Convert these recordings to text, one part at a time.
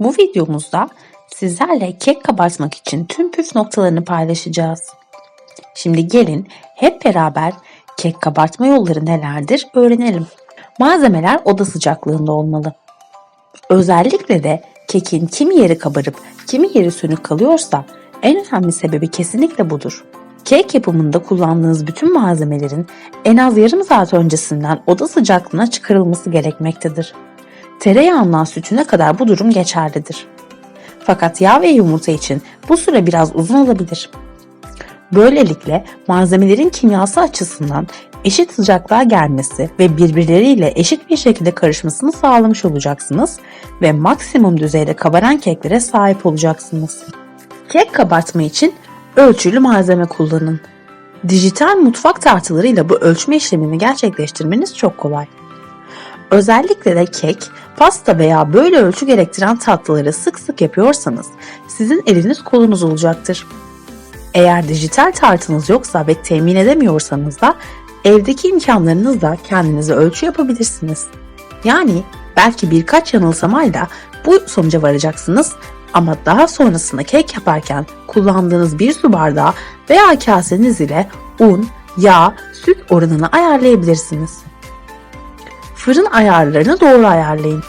Bu videomuzda sizlerle kek kabartmak için tüm püf noktalarını paylaşacağız. Şimdi gelin hep beraber kek kabartma yolları nelerdir öğrenelim. Malzemeler oda sıcaklığında olmalı. Özellikle de kekin kimi yeri kabarıp kimi yeri sönük kalıyorsa en önemli sebebi kesinlikle budur. Kek yapımında kullandığınız bütün malzemelerin en az yarım saat öncesinden oda sıcaklığına çıkarılması gerekmektedir. Tereyağından sütüne kadar bu durum geçerlidir. Fakat yağ ve yumurta için bu süre biraz uzun olabilir. Böylelikle malzemelerin kimyası açısından eşit sıcaklığa gelmesi ve birbirleriyle eşit bir şekilde karışmasını sağlamış olacaksınız ve maksimum düzeyde kabaran keklere sahip olacaksınız. Kek kabartma için ölçülü malzeme kullanın. Dijital mutfak tartılarıyla bu ölçme işlemini gerçekleştirmeniz çok kolay. Özellikle de kek, pasta veya böyle ölçü gerektiren tatlıları sık sık yapıyorsanız sizin eliniz kolunuz olacaktır. Eğer dijital tartınız yoksa ve temin edemiyorsanız da evdeki imkanlarınızla kendinize ölçü yapabilirsiniz. Yani belki birkaç yanılsamayla bu sonuca varacaksınız ama daha sonrasında kek yaparken kullandığınız bir su bardağı veya kaseniz ile un, yağ, süt oranını ayarlayabilirsiniz. Fırın ayarlarını doğru ayarlayın.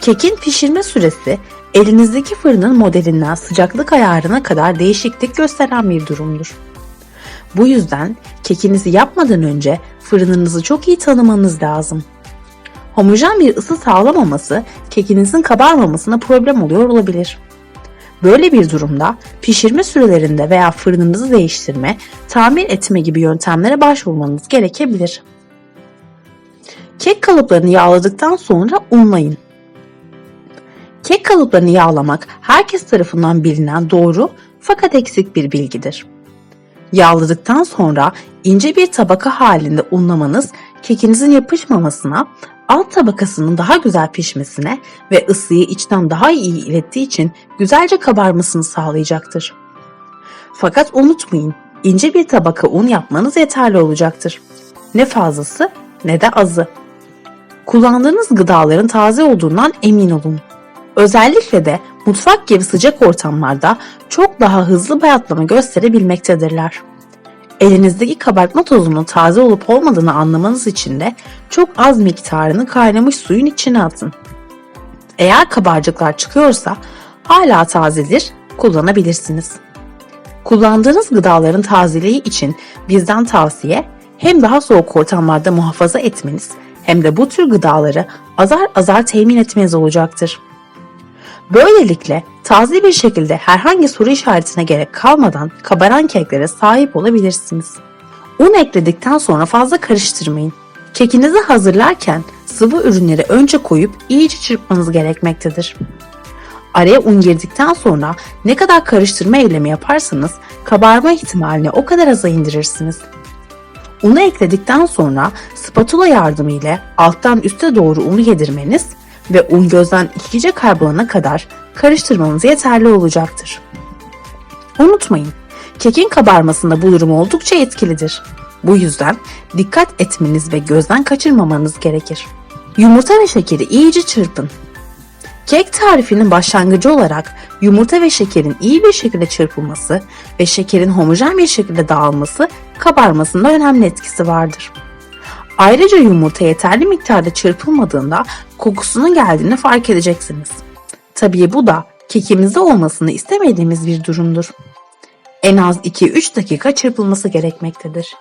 Kekin pişirme süresi elinizdeki fırının modelinden sıcaklık ayarına kadar değişiklik gösteren bir durumdur. Bu yüzden kekinizi yapmadan önce fırınınızı çok iyi tanımanız lazım. Homojen bir ısı sağlamaması kekinizin kabarmamasına problem oluyor olabilir. Böyle bir durumda pişirme sürelerinde veya fırınınızı değiştirme, tamir etme gibi yöntemlere başvurmanız gerekebilir. Kek kalıplarını yağladıktan sonra unlayın. Kek kalıplarını yağlamak herkes tarafından bilinen doğru fakat eksik bir bilgidir. Yağladıktan sonra ince bir tabaka halinde unlamanız kekinizin yapışmamasına, alt tabakasının daha güzel pişmesine ve ısıyı içten daha iyi ilettiği için güzelce kabarmasını sağlayacaktır. Fakat unutmayın, ince bir tabaka un yapmanız yeterli olacaktır. Ne fazlası ne de azı. Kullandığınız gıdaların taze olduğundan emin olun. Özellikle de mutfak gibi sıcak ortamlarda çok daha hızlı bayatlama gösterebilmektedirler. Elinizdeki kabartma tozunun taze olup olmadığını anlamanız için de çok az miktarını kaynamış suyun içine atın. Eğer kabarcıklar çıkıyorsa hala tazedir, kullanabilirsiniz. Kullandığınız gıdaların tazeliği için bizden tavsiye hem daha soğuk ortamlarda muhafaza etmeniz hem de bu tür gıdaları azar azar temin etmeniz olacaktır. Böylelikle taze bir şekilde herhangi soru işaretine gerek kalmadan kabaran keklere sahip olabilirsiniz. Un ekledikten sonra fazla karıştırmayın. Kekinizi hazırlarken sıvı ürünleri önce koyup iyice çırpmanız gerekmektedir. Araya un girdikten sonra ne kadar karıştırma eylemi yaparsanız kabarma ihtimalini o kadar aza indirirsiniz. Unu ekledikten sonra spatula yardımıyla alttan üste doğru unu yedirmeniz ve un gözden iyice kaybolana kadar karıştırmanız yeterli olacaktır. Unutmayın, kekin kabarmasında bu durum oldukça etkilidir. Bu yüzden dikkat etmeniz ve gözden kaçırmamanız gerekir. Yumurta ve şekeri iyice çırpın. Kek tarifinin başlangıcı olarak yumurta ve şekerin iyi bir şekilde çırpılması ve şekerin homojen bir şekilde dağılması kabarmasında önemli etkisi vardır. Ayrıca yumurta yeterli miktarda çırpılmadığında kokusunun geldiğini fark edeceksiniz. Tabii bu da kekimizde olmasını istemediğimiz bir durumdur. En az 2-3 dakika çırpılması gerekmektedir.